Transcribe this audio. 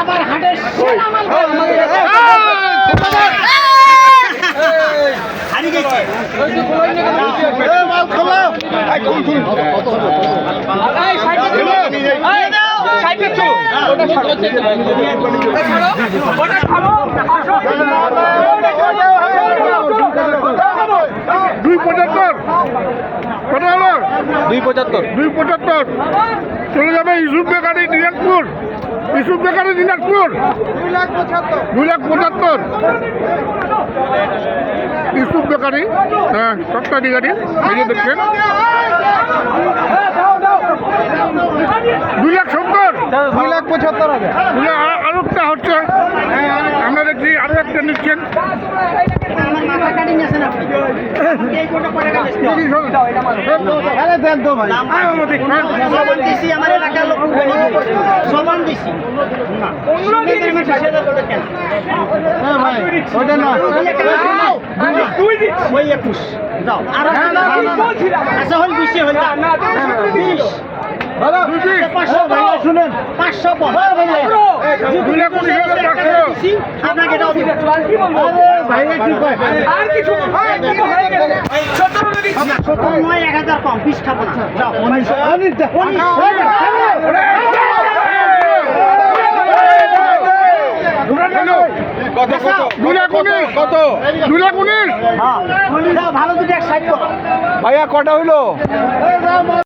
আবার হাটের সেরা মাল হারিয়ে গেছে দুই পঁচাত্তর কত হলো দুই পঁচাত্তর। দুই পঁচাত্তর। চলে যাবে ইসুফ বেকারি দিনাজপুর। ইসুফ বেকারি দিনাজপুর। দুই লাখ পঁচাত্তর। ইসুফ বেকারি হ্যাঁ সপ্তাহ গাড়ি এই দেখছেন? দুই লাখ সত্তর। দুই লাখ পঁচাত্তর হবে। দুই আর- আরও একটা হচ্ছে আমরা দেখছি আরও একটা নিচ্ছেন। ওই একুশ যাও আর আচ্ছা হল বিশে হল বিশ পাঁচশো শুনেন পাঁচশো দুই লাখ উনিশ হাজার পাঁচশো আপনাকে এটাও দিন ভাইয়া কি কয় সত্তর নয় এক হাজার কম বিশ কত কত হ্যাঁ ভালো দুটো এক সাইড করো ভাইয়া কটা হইল